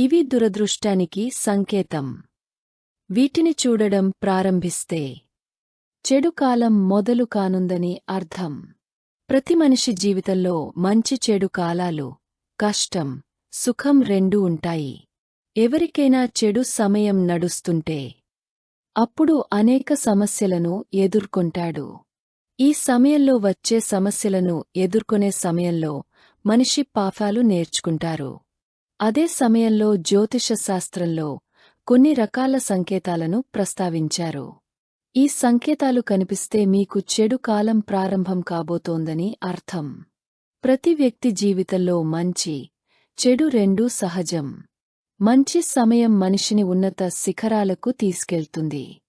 ఇవి దురదృష్టానికి సంకేతం. వీటిని చూడడం ప్రారంభిస్తే చెడు కాలం మొదలు కానుందని అర్థం. ప్రతి మనిషి జీవితంలో మంచి చెడు కాలాలు కష్టం సుఖం రెండూ ఉంటాయి. ఎవరికైనా చెడు సమయం నడుస్తుంటే అప్పుడు అనేక సమస్యలను ఎదుర్కొంటాడు. ఈ సమయంలో వచ్చే సమస్యలను ఎదుర్కొనే సమయంలో మనిషి పాఫాలు నేర్చుకుంటారు. అదే సమయంలో జ్యోతిషశాస్త్రంలో కొన్ని రకాల సంకేతాలను ప్రస్తావించారు. ఈ సంకేతాలు కనిపిస్తే మీకు చెడు కాలం ప్రారంభం కాబోతోందని అర్థం. ప్రతి వ్యక్తి జీవితంలో మంచి చెడు రెండూ సహజం. మంచి సమయం మనిషిని ఉన్నత శిఖరాలకు తీసుకెళ్తుంది.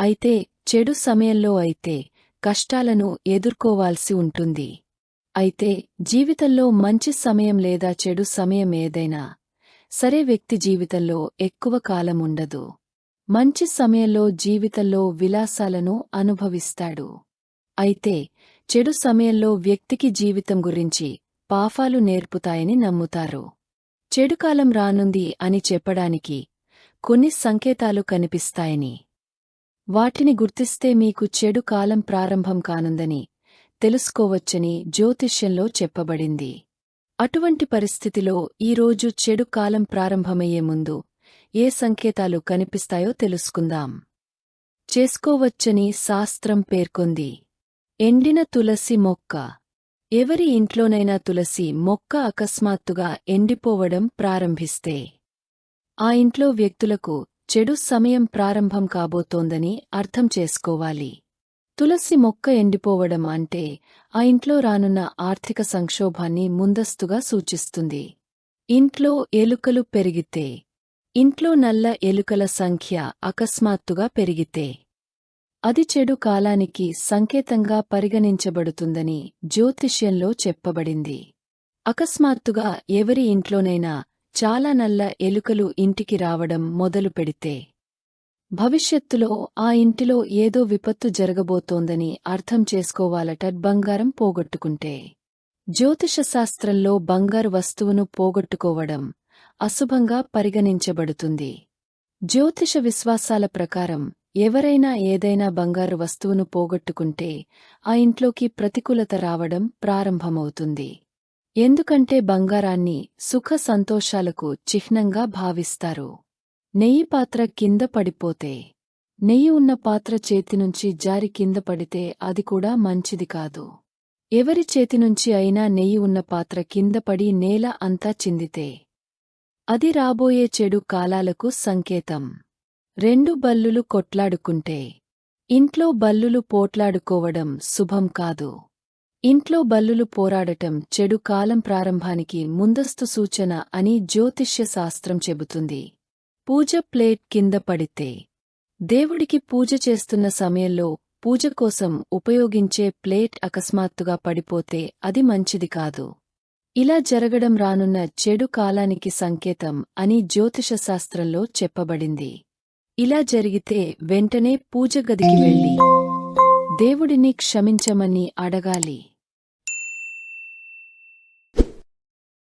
అయితే చెడు సమయంలో అయితే కష్టాలను ఎదుర్కోవాల్సి ఉంటుంది. అయితే జీవితంలో మంచి సమయం లేదా చెడు సమయం ఏదైనా సరే వ్యక్తి జీవితంలో ఎక్కువ కాలం ఉండదు. మంచి సమయంలో జీవితంలో విలాసాలను అనుభవిస్తాడు. అయితే చెడు సమయంలో వ్యక్తికి జీవితం గురించి పాఫాలు నేర్పుతాయని నమ్ముతారు. చెడుకాలం రానుంది అని చెప్పడానికి కొన్ని సంకేతాలు కనిపిస్తాయని. వాటిని గుర్తిస్తే మీకు చెడు కాలం ప్రారంభం కానుందని తెలుసుకోవచ్చని జ్యోతిష్యంలో చెప్పబడింది. అటువంటి పరిస్థితిలో ఈరోజు చెడు కాలం ప్రారంభమయ్యే ముందు ఏ సంకేతాలు కనిపిస్తాయో తెలుసుకుందాం. చేసుకోవచ్చని శాస్త్రం పేర్కొంది. ఎండిన తులసి మొక్క. ఎవరి ఇంట్లోనైనా తులసి మొక్క అకస్మాత్తుగా ఎండిపోవడం ప్రారంభిస్తే ఆ ఇంట్లో వ్యక్తులకు చెడు సమయం ప్రారంభం కాబోతోందని అర్థం చేసుకోవాలి. తులసి మొక్క ఎండిపోవడం అంటే ఆ ఇంట్లో రానున్న ఆర్థిక సంక్షోభాన్ని ముందస్తుగా సూచిస్తుంది. ఇంట్లో ఎలుకలు పెరిగితే ఇంట్లో నల్ల ఎలుకల సంఖ్య అకస్మాత్తుగా పెరిగితే అది చెడు కాలానికి సంకేతంగా పరిగణించబడుతుందని జ్యోతిష్యంలో చెప్పబడింది. అకస్మాత్తుగా ఎవరి ఇంట్లోనైనా చాలా నల్ల ఎలుకలు ఇంటికి రావడం మొదలు పెడితే భవిష్యత్తులో ఆ ఇంటిలో ఏదో విపత్తు జరగబోతోందని అర్థం చేసుకోవాలట బంగారం పోగొట్టుకుంటే. జ్యోతిషశాస్త్రంలో బంగారు వస్తువును పోగొట్టుకోవడం అశుభంగా పరిగణించబడుతుంది. జ్యోతిష విశ్వాసాల ప్రకారం ఎవరైనా ఏదైనా బంగారు వస్తువును పోగొట్టుకుంటే ఆ ఇంట్లోకి ప్రతికూలత రావడం ప్రారంభమవుతుంది. ఎందుకంటే బంగారాన్ని సుఖ సంతోషాలకు చిహ్నంగా భావిస్తారు. నెయ్యి పాత్ర కింద పడిపోతే నెయ్యి ఉన్న పాత్ర చేతినుంచి జారి కింద పడితే అది కూడా మంచిది కాదు. ఎవరి చేతినుంచి అయినా నెయ్యి ఉన్న పాత్ర కింద పడి నేల అంతా చిందితే అది రాబోయే చెడు కాలాలకు సంకేతం. రెండు బల్లులు కొట్లాడుకుంటే ఇంట్లో బల్లులు పోట్లాడుకోవడం శుభం కాదు. ఇంట్లో బల్లులు పోరాడటం చెడు కాలం ప్రారంభానికి ముందస్తు సూచన అని జ్యోతిష్య శాస్త్రం చెబుతుంది. పూజ ప్లేట్ కింద పడితే. దేవుడికి పూజ చేస్తున్న సమయంలో పూజ కోసం ఉపయోగించే ప్లేట్ అకస్మాత్తుగా పడిపోతే అది మంచిది కాదు. ఇలా జరగడం రానున్న చెడు కాలానికి సంకేతం అని జ్యోతిష శాస్త్రంలో చెప్పబడింది. ఇలా జరిగితే వెంటనే పూజ గదికి వెళ్ళి దేవుడిని క్షమించమని అడగాలి.